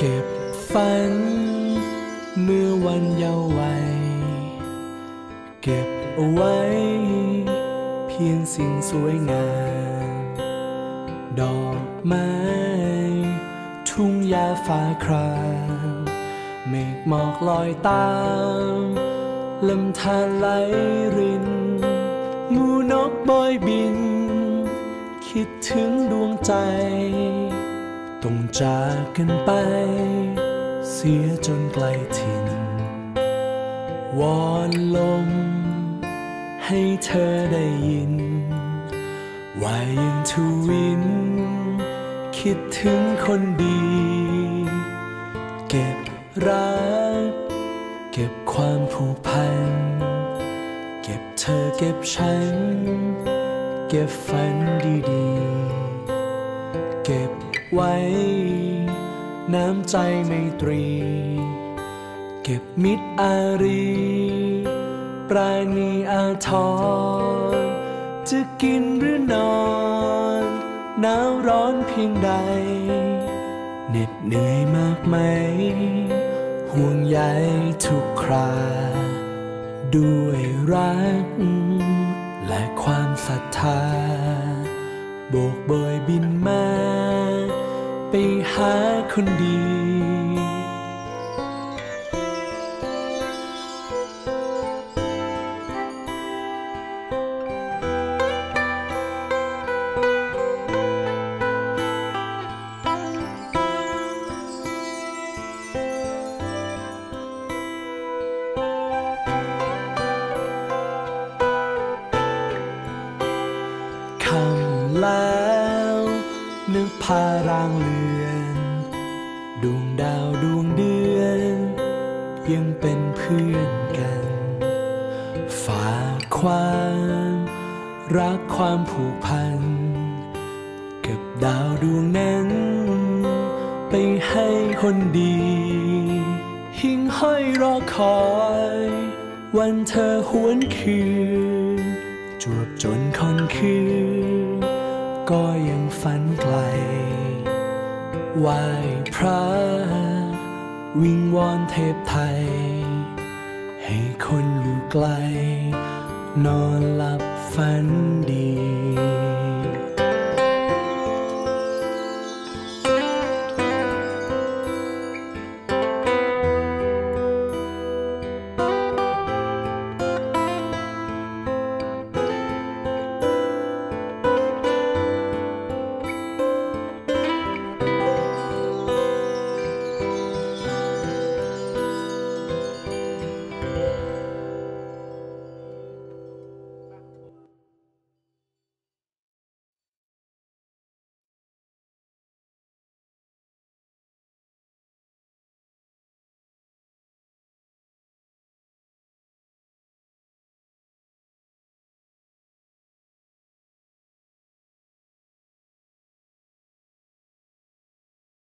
เก็บฝันเมื่อวันเยาว์วัยเก็บเอาไว้ พียงสิ่งสวยงาม ดอกไม้ ทุ่งหญ้าฟ้าครามเมฆหมอกลอยตามลำธารไหลรินหมูนกบอยบิน คิดถึงดวงใจ ต้องจากกันไป เสียจนไกลถิ่นวอนลม ให้เธอได้ยิน ว่ายังทวิน คิดถึงคนดี เก็บรัก เก็บความผูกพัน เก็บเธอเก็บฉัน เก็บฝันดีๆ เก็บไว้ น้ำใจไมตรี เก็บมิตรอารี ปราณีอาทร จะกินหรือนอนหนาวร้อนเพียงใดเหน็ดเหนื่อยมากไหม ห่วงใยทุกครา ด้วยรัก และความศรัทธาโบกเบยบินมา ไปหาคนดี คำแล้ว นึกพารางเลือน ดวงดาวดวงเดือน ยังเป็นเพื่อนกัน ฝากความ รักความผูกพัน กับดาวดวงนั้น ไปให้คนดี หิ่งห้อยรอคอย วันเธอหวนคืน วบจนค่อนคืน ก็ยังฝันไกลไหว้พระ วิงวอนเทพไทย ให้คนอยู่ไกล นอนหลับฝันดี